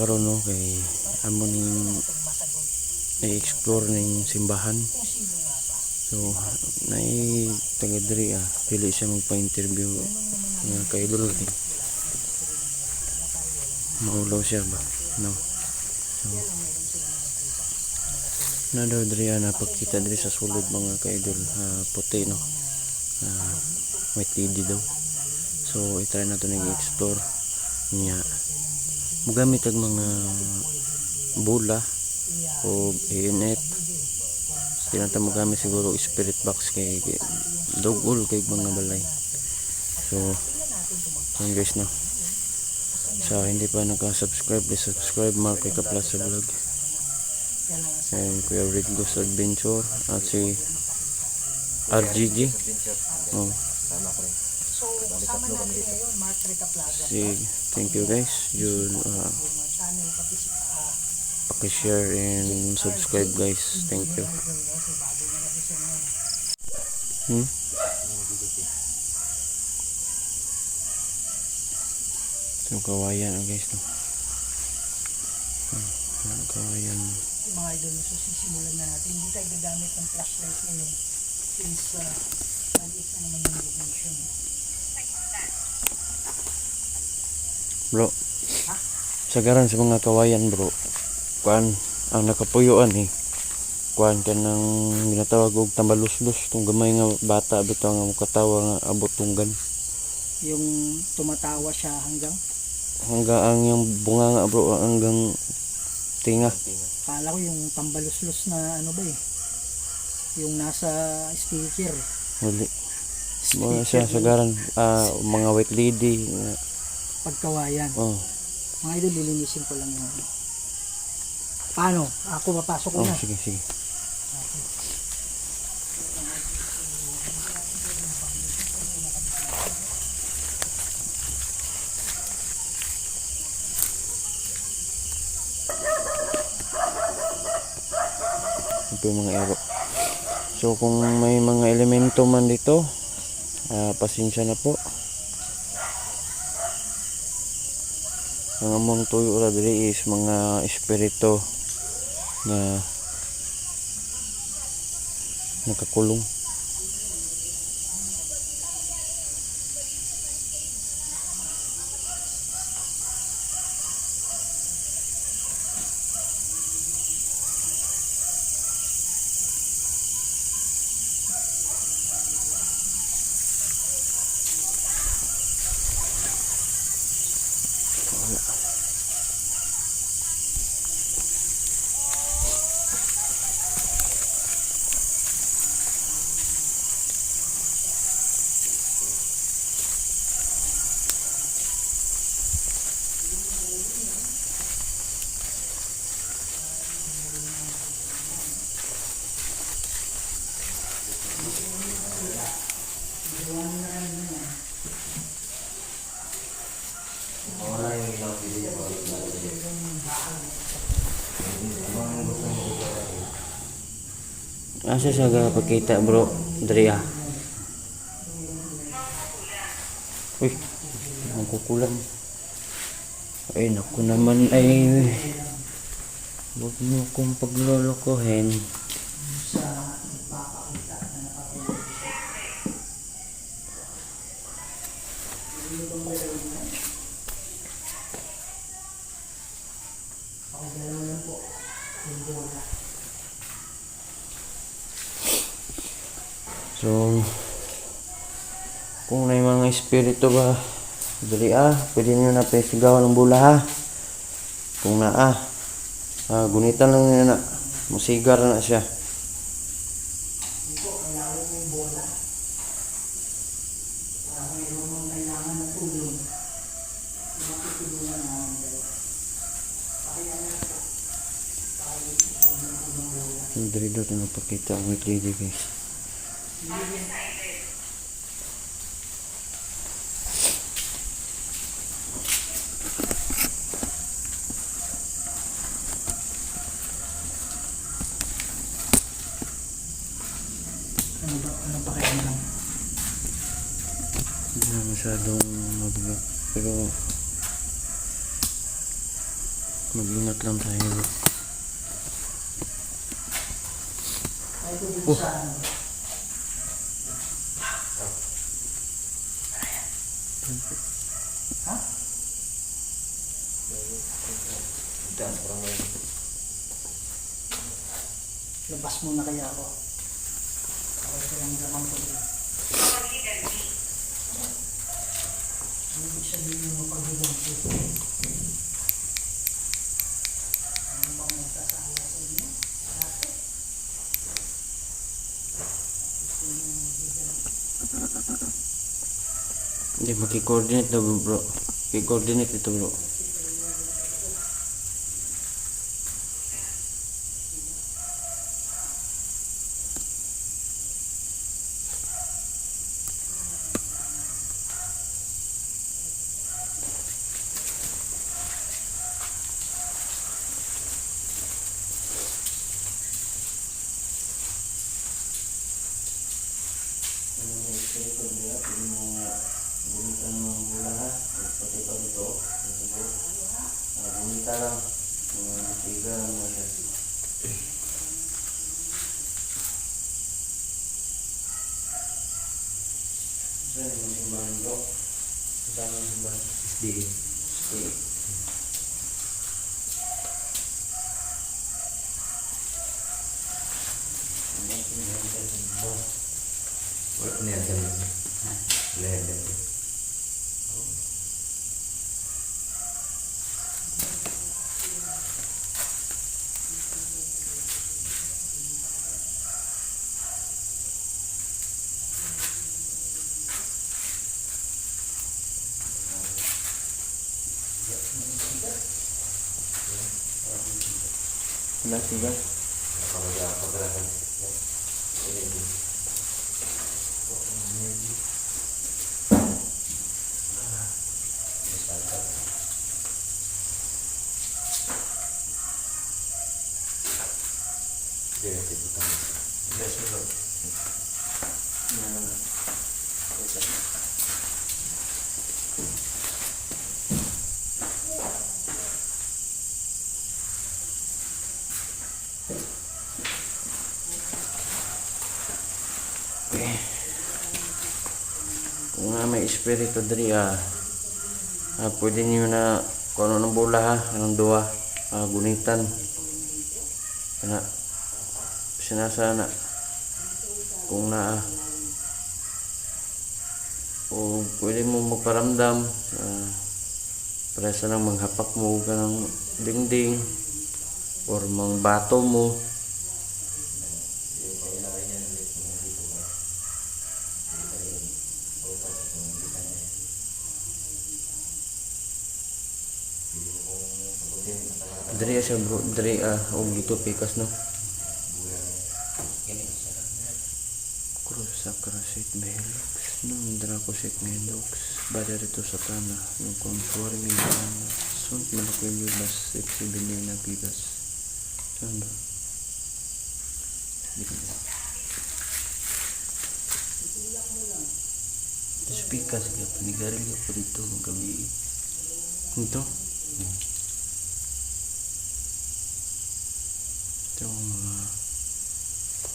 karon no? Kay amo ning i-explore ning simbahan. So nai taga ah. Pili siya magpa-interview nga kay idol eh. maulaw siya ba no? So na daw diri ah, napakita diri sa sulod mga ka-idol ah, puti no? Ah, white lady daw. So itry na to nag-explore niya mugamit ang mga bola o ANF tinata mo gamit siguro spirit box kay, kay dogol kay mga balay. So yun guys no? Sa hindi pa naka-subscribe please subscribe Mark kay Kaplas sa vlog. And Kuya Rigos Adventure at si RGG oh So, kasama natin ngayon, Mark Rica Plaza. si thank you guys. Yun uh, pakishare and subscribe guys. Thank you. hmm? so kawayan ah, guys no? Hmm, ah, kawayan. Mga idol so sisimulan na natin. Hindi tayo gagamit ng flashlight ngayon since uh, maliit na naman yung location. Bro. Sagaran sa mga kawayan bro. Kuan ang nakapuyuan eh. Kuan ka ng ginatawag og tambaluslos tong gamay nga bata bitaw nga mukatawa nga abot tunggan Yung tumatawa siya hanggang, hanggang ang yung bunga nga bro hanggang tinga. Kala ko yung tambaluslos na ano ba eh. Yung nasa speaker. Huli. Mga siya sagaran. Ah, mga white lady nga, Pagkawayan. oh Mga idol, lilinisin ko lang yung ano. Paano? Ako papasok ko oh na. sige sige ito yung mga ero so kung may mga elemento man dito ah, pasensya na po ang among tuyo ra diri is mga espiritu na nakakulong asa sa gapakita bro. Diri ah. Uy ang kukulam ay naku naman ay. Huwag mo akong paglolokohin So, kung may mga espiritu ba, dali ah, pwede nyo na pasigawan ng bula ha. Kung na ah, ah gunitan lang nyo na, musigar na siya. Dali daw ito napakita ang white lady guys. Ano ba? Ano pa kaya lang? Hindi na masyadong mabigat. Pero Mag-ingat lang tayo ano. Ha? Labas muna kaya ako. Okay ko lang naman ko dito. Ibig sabihin mo pagbilang ko. Ano bang magkasala sa inyo? Dati? Hindi, maki-coordinate daw bro. Maki-coordinate ito bro. Bumita lang. Tiga lang mo siya. Saan yung simbahan bro? Saan yung simbahan? juga kalau ada pergerakan ini Dia tiba-tiba. Sudah. Espiritu diri ah, ah pwede niyo na kung ano ng bola ha, anong duwa, ah, gunitan. Kana, sinasana. Kung na o pwede mo magparamdam ah, para sa nang maghapak mo ka ng dingding or mang bato mo Dre siya bro, dre ah, og dito pikas no. Cruz Sacrasit Belux, nung Dracosit Medox, bada rito sa tana, nung conforme na sunt malakoy libas, sepsi binil na pikas. Saan ba? Tapos pikas ka, panigarilyo po dito ng gabi. Ito ang mga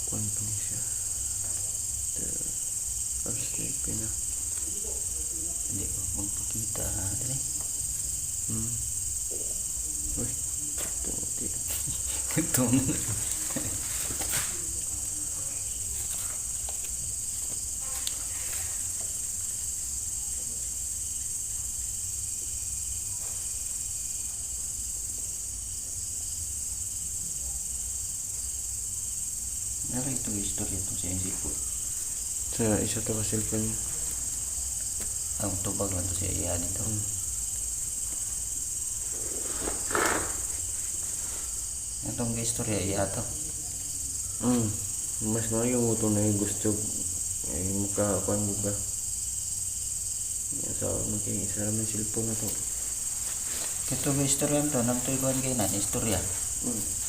kuwan pa niya siya. The first day pina. Hindi ko magpakita dali. Hmm. Uy, ito, ito. Ito. Nara itong istorya itong sa NC po. Sa isa to ka cellphone niya. Ang tubag lang to siya iya dito. Hmm. Itong istorya iya to. Hmm. Mas maayo mo ito na yung gusto. Ay, mukha kuwan mo. Yan sa maki sa namin cellphone na to. Ito may istorya to. Nang tuwan kayo na, istorya. Hmm.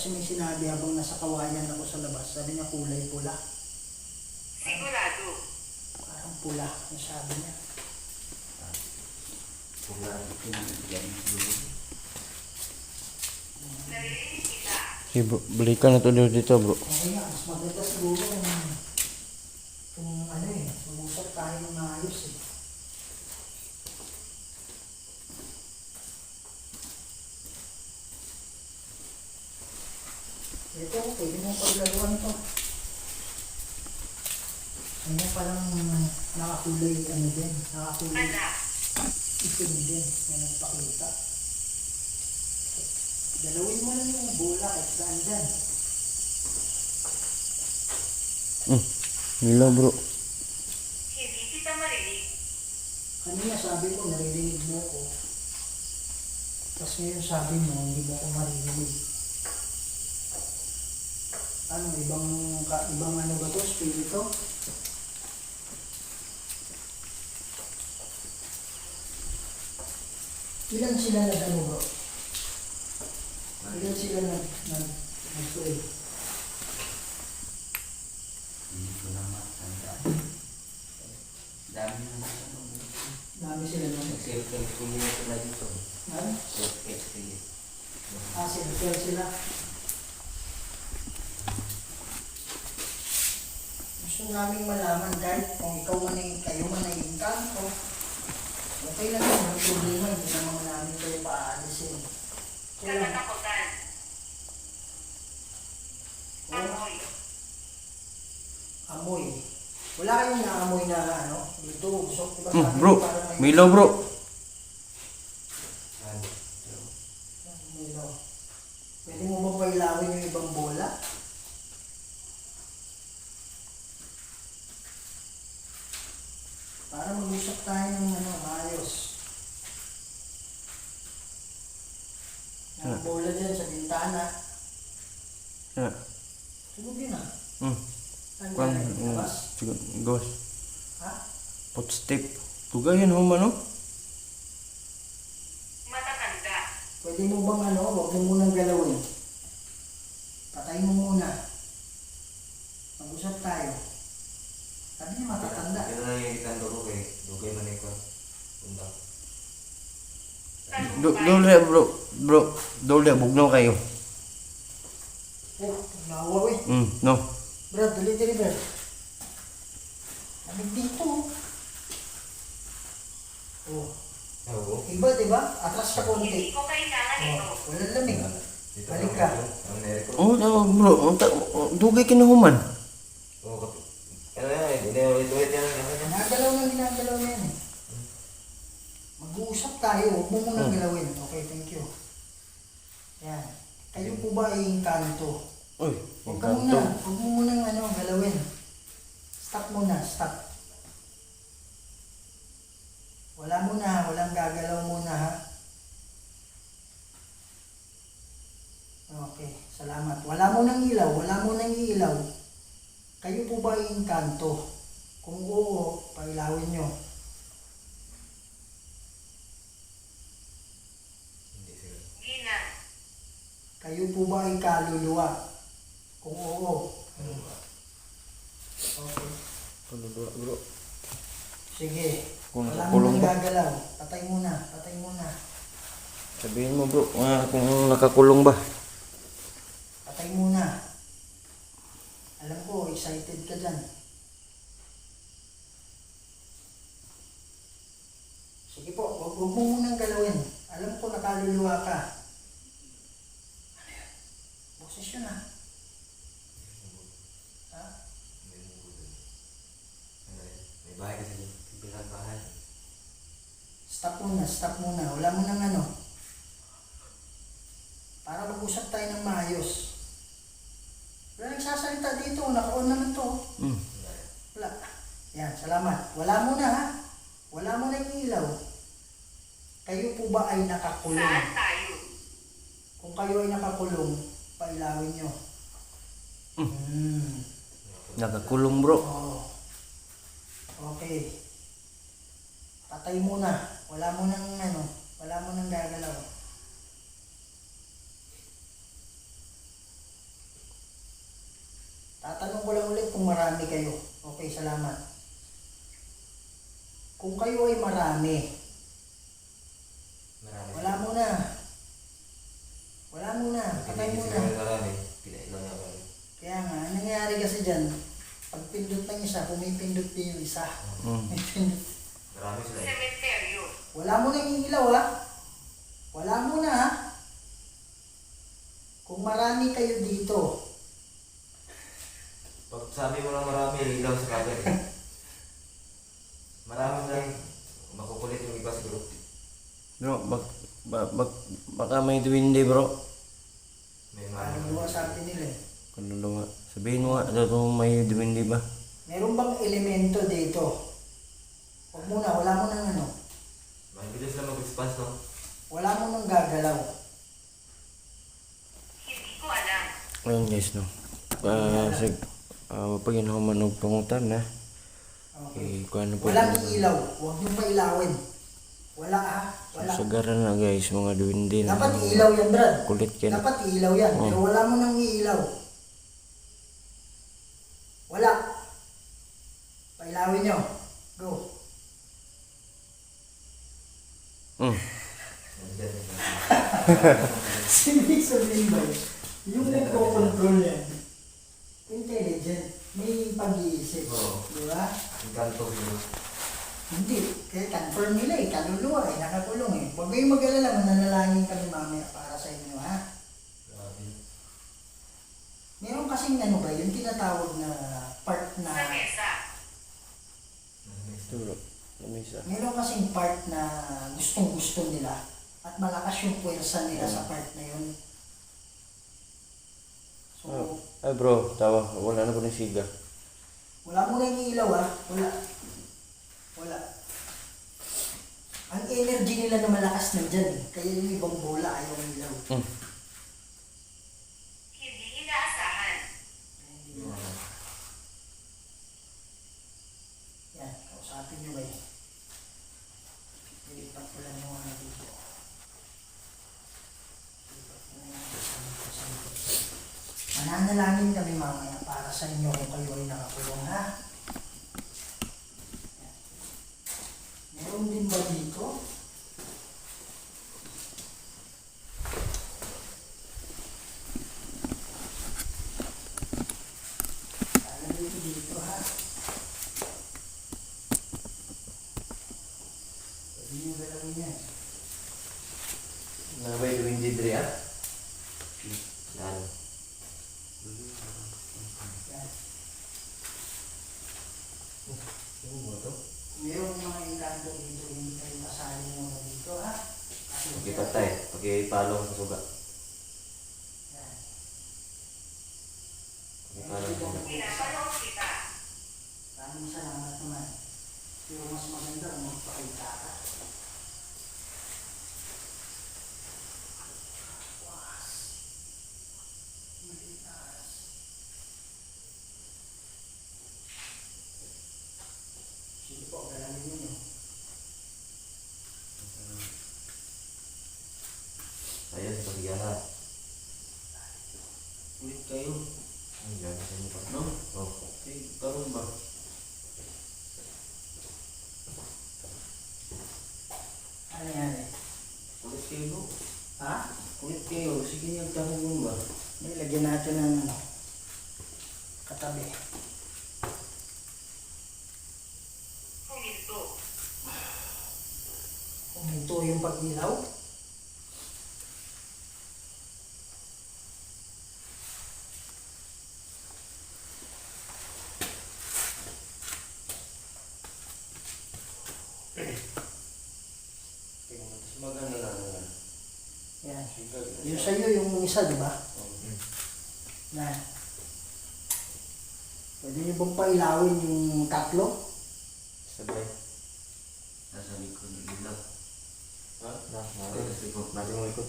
kasi may sinabi habang nasa kawayan ako sa labas. Sabi niya kulay pula. Sigurado. Parang pula. Ang sabi niya. Naririnig kita. Sige bro, balikan na to dito bro. Okay nga, mas maganda siguro kung, kung ano eh, mag-usap tayo ng maayos eh. Ito, pwede mo paglaruan to. Ano parang nakakulay ano din, nakakulay itim din na nagpakita. Dalawin mo lang yung bola kahit saan dyan. Hmm. Milo bro. Hindi kita marinig. Kanina sabi ko, naririnig mo ko. Tapos ngayon sabi mo, hindi mo ko maririnig. Ano, ibang, ka, ibang ano ba to, spirito? Ilan sila na ano bro? Ilan sila na, na, nag-pray? Hindi ko na matandaan. Dami na Dami sila na. Self-help ko yun pala dito. Ano? Self-help ko yun. Ah, sila sila. Gusto naming malaman kahit kung ikaw man ay kayo man ay engkanto. Okay lang yun, ang problema, hindi naman namin kayo paalisin. Kung, Katatakutan. Amoy. amoy. Wala kayong naamoy na ano, dito, gusto ko ba Hmm, sabi bro, Milo bro. Milo. Pwede mo ba pailawin yung ibang bola? Para mag-usap tayo ng ano, maayos. Ang Ah. bola dyan sa bintana. Yeah. Ah. Hmm. Saan Kwan, galing? hmm. Labas? Sige, gawas. Ha? Footstep. Tugayan ho man oh. Matatanda. Pwede mo bang ano, huwag mo munang galawin. Patay mo muna. Mag-usap tayo. Niya matatanda. Ito na yung itando ko kay Dugay man ikaw. Undang. Do, dole bro. Bro, dole bugnaw kayo. Oh, nawa eh. Hmm, no. Brad, dali dali Brad. Lamig dito. Oh, Oo. iba diba? Atras ka Hindi konti. ko kailangan Oh, ito. walang lamig. Dito Balik na ka. ako. Ang nere ko. Oh, no, bro. Oh, Dugay kinahuman. Oo, kap- Ano yan? Hindi na ulit-ulit yan. Ano yan? Ginagalaw na ginagalaw na yan eh. Mag-uusap tayo, huwag mo munang Hmm. galawin. Okay, thank you. Yan. Kayo po ba ay engkanto? Uy, Huwag ka muna, huwag mo munang ano, galawin. Stop muna, stop. Wala muna, walang gagalaw muna ha. Okay, salamat. Wala mo nang ilaw, wala mo nang ilaw. Kayo po ba ay engkanto? Kung oo, pailawin nyo. Hindi siguro. Gina. Kayo po ba ay kaluluwa? Kung oo. Okay. Kaluluwa, bro. Sige. Kung Wala mo nakakulong nang ba? gagalaw. Patay muna, patay muna. Sabihin mo bro, ah, kung nakakulong ba? Patay muna. Alam ko, excited ka dyan. Sige po, huwag, huwag mo munang galawin. Alam ko nakaluluwa ka. Ano yan? Boses yun ah. Ha? Ano yan? May bahay kasi dyan. Bilang bahay. Stop muna, stop muna. Wala mo nang ano. Para mag-usap tayo ng maayos. Wala nagsasalita dito. Naka-on naman to. Hmm. Wala. Yan, salamat. Wala mo na. Wala mo na yung ilaw. Kayo po ba ay nakakulong? Saan tayo? Kung kayo ay nakakulong, pailawin nyo. Hmm. Nakakulong bro. Oo. Okay. Patay muna. Wala mo nang ano, wala mo nang gagalaw. Tatanong ko lang ulit kung marami kayo. Okay, salamat. Kung kayo ay marami, Marami. wala muna. Wala muna. Patay Pinigil muna. sila ng marami. Kaya nga, ang nangyayari kasi dyan, pag pindot ng isa, pumipindot din yung isa. Mm. May pindot. Marami sila eh. Cementerio. Wala mo nang ilaw ha. Wala mo na ha. Kung marami kayo dito, Pag sabi mo lang marami, ilaw sa kagad eh. Marami lang. Makukulit yung iba siguro. Bro, bak, bak, bak, baka may duwinde bro. May ano marami. mo sabi nila eh. Kaluluwa. Sabihin mo nga, ano may duwinde ba? Meron bang elemento dito? Huwag muna, wala mo nang ano. Mabilis lang mag-response no? Wala mo nang gagalaw. Hindi ko alam. Ayun guys, no. Ah, sig, ah, pag inahuman og pangutan na. Okay. Eh, kung ano po. Walang ilaw. Huwag niyong pailawin. Wala ha. Wala. Sagaran na guys, mga duwinde na. Dapat ilaw yan, Brad. Kulit yan. Dapat ilaw yan. Pero wala mo nang ilaw. Wala. Pailawin nyo. Go. Mm. Ibig sabihin ba yun? Yung nagko-control yan, intelligent, may pag-iisip. Oo. Di ba? Ang kanto sila. Hindi. Kaya confirm nila eh, kaluluwa eh, nakakulong eh. Huwag kayong mag-alala, mananalangin kami mamaya para sa inyo ha. Grabe. Meron kasing ano ba, yung tinatawag na part na, Sa mesa. Ito bro. Lamisa. meron kasing part na gustong gusto nila at malakas yung puwersa nila sa part na yun. So, Oh. Ay bro, tawa. Wala na po ng siga. Wala mo nang ilaw ah. Wala. Wala. Ang energy nila na malakas nandyan eh. Kaya yung ibang bola ayaw ng ilaw. Mm. Hindi inaasahan. Yan, kausapin nyo ba yun? Lilipat ko lang yung mga dito. Lilipat ko lang yung sa likod, sa likod. Mananalangin kami mamaya para sa inyo kung kayo ay nakakulong ha. Yan. Meron din ba dito? Alam dito dito ha. Pwede nyo galawin yan. Nabay duwindi diri ah? Yan. Ano mo to? Merong mga engkanto dito, hindi kayo kasali muna dito ha. Pagkipatay. Pagkipalong sa suga. Pagkipalong sa suga. Pinapanood kita. Maraming salamat naman. Pero mas maganda magpakita ka. Was. Malitas. Sige po, galawin ninyo. Ayan sa pagigana. Ulit kayo. Ang gano'n sa mukha. No? Oh. Eh, karon ba? Ano yan eh? Ulit kayo bro. Ha? Ulit kayo. Sige niya tanong ba? May lagyan natin ng ano, katabi. Huminto. Huminto yung pag-ilaw. Maganda na na. Yan. Siga. Yung sa'yo yung isa, di ba? Mm. Yan. Pwede niyo bang pailawin yung tatlo? Sabay. Nasa ilaw. Ha? Nari. Likod. Nari mo ikot.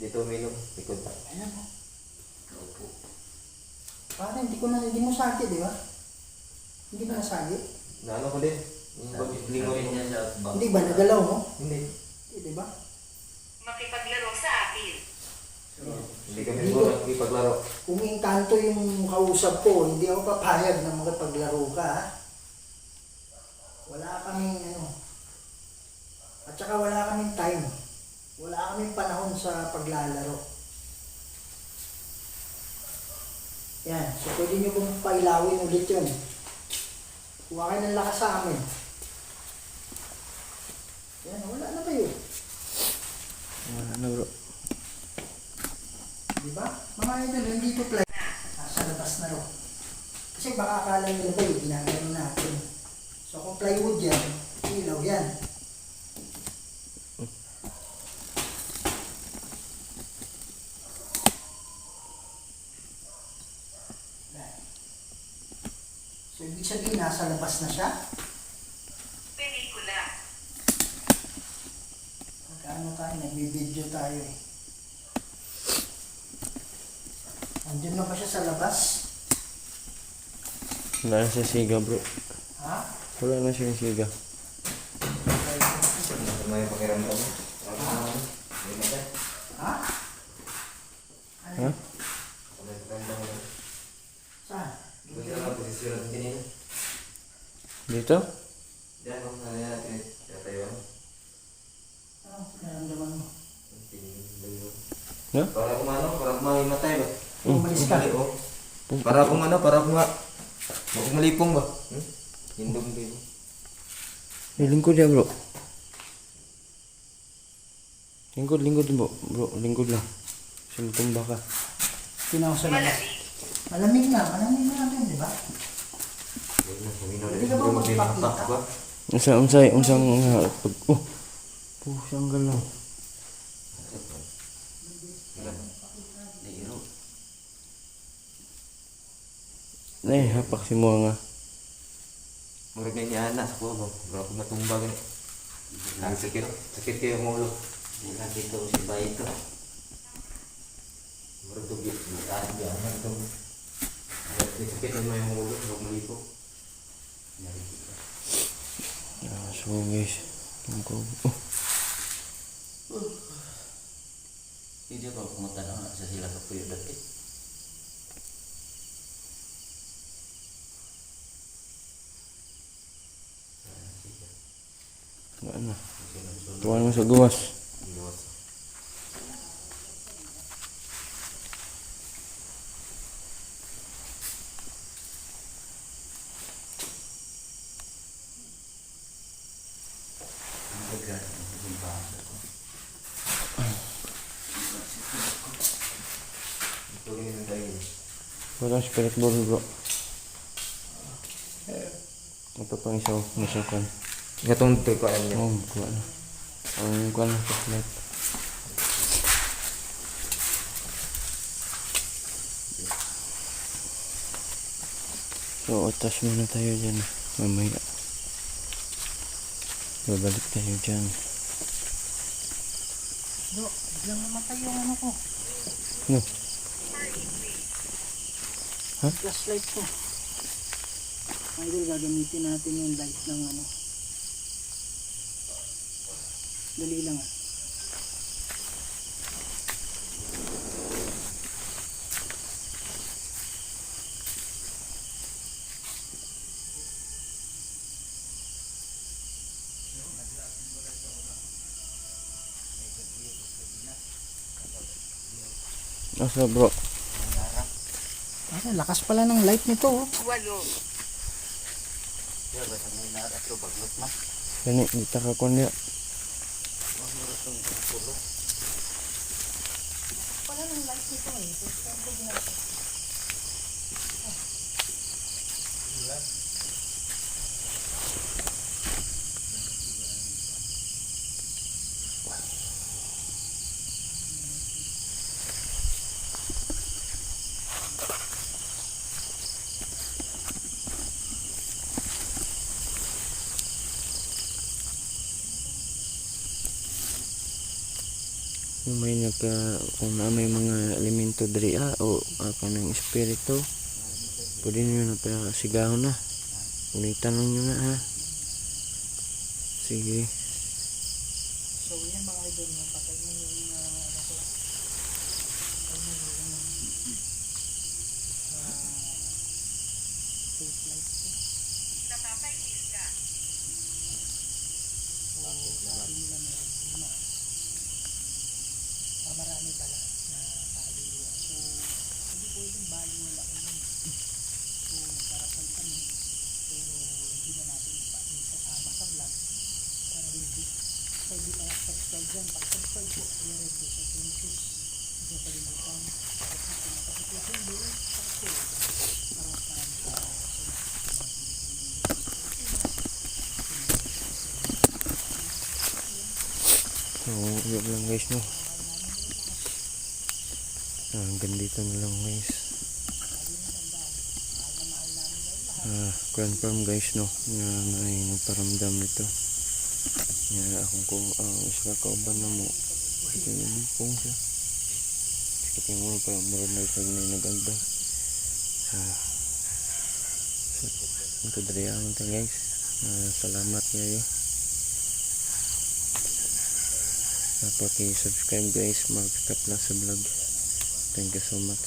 Dito uminom. Likod pa. Ayan o. Opo. Parang hindi ko na, hindi mo sakit, di ba? Hindi mo nasakit? Na ano ko din? Yung pag-lingon mo. Hindi ba? Nagalaw mo? Hindi. Hindi, di ba? Makipaglaro sa akin. Sige. Hindi kami po nagkipaglaro. Kung inkanto yung kausap ko, hindi ako papayag na makipaglaro ka. ha? Wala kaming ano. At saka wala kaming time. Wala kaming panahon sa paglalaro. Yan. So pwede nyo pong pailawin ulit yun. Kuha kayo ng lakas sa amin. Yan. Wala na kayo. Wala na bro. Di ba? Mga idol, hindi to play. Nasa labas na ro. Kasi baka akala nila ba yung ginagano natin. So kung plywood yan, ilaw. Yan. So ibig sabihin, nasa labas na siya. Pelikula. Magkano tayo, nagbibideo tayo eh. Andun na ba siya sa labas? Wala na siya siga bro. Ha? Wala na siyang siga. May pakiramdam mo. Na. Ha? Ha? Saan? Dito? Diyan, ano yan natin. Tatayo. Ano? Naramdaman mo? Ha? Para kung ano, para kung mahimatay ba? Umalis ka. Oh. Para kung ano, para nga. Huwag malipong ba? Hmm? Hindog din. Eh, lingkod ya bro. Lingkod, lingkod bro. Bro, lingkod lang. Kasi matumba ka. Tinaw sa labas. Malamig. Malamig na. Malamig na natin, di ba? Na, na. Hindi ka ba na magpakita? Unsa, unsay, unsang, uh, pag, oh. Pusang galaw. Eh, hapak si mo nga. Murag na niya na sa kuha ba? Murag kung matumba gani. Ang sakit. Sakit kayo ang ulo. Hindi dito si Bay ito. Murag tubig. Murag biyangan ito. Murag sakit na may ulo. Murag malipo. Ah, so guys. Lingkod. Oh. Hindi ko pumunta na nga sa sila sa puyo na. Tuwan mo sa gawas. Wala spirit ball bro. Ito pang isa, masukan. Gatong ito ko alam niya. Oh, kuha na. Ang kuha na sa flat. So, atas muna tayo dyan. Mamaya. Babalik tayo dyan. Do, biglang namatay yung ano ko. No. Ha? Flashlight ko. Idol, gagamitin natin yung light ng ano. Dali lang ah. Asa bro? Ay, lakas pala ng light nito oh. Walo. Diba sa may nara ito, baglot na. Gani, dita ka kon niya. Kung may nagka, kung na may mga elemento diri ah, o ako ng espiritu, pwede nyo na pa sigahon na. Unitan nyo na ha. Sige. So yan mga idol, napatay na yung uh, ano ko. Napapainis ka. Ah, marami pala na kaluluwa. So, hindi pwedeng baliwala ko yun. So, nagkarasal kami. Pero hindi na natin pa isasama sa vlog. Para hindi. Pwede pa subscribe dyan. Pag-subscribe po, i-red po sa princess. Hindi na kalimutan. At kung nakapitikin doon, subscribe. Para marami sa So, yun lang guys no. Ah, hanggang dito na lang guys. Ah, confirm guys no na may nagparamdam nito. Nga akong ko ang isa ka kauban na mo. Ito yung lipong siya. Kasi mo pa meron na isa na naganda. Ah. So, ito dari ang guys. Ah, salamat kayo. Napaki-subscribe guys, mag-cut lang sa vlog. Thank you so much.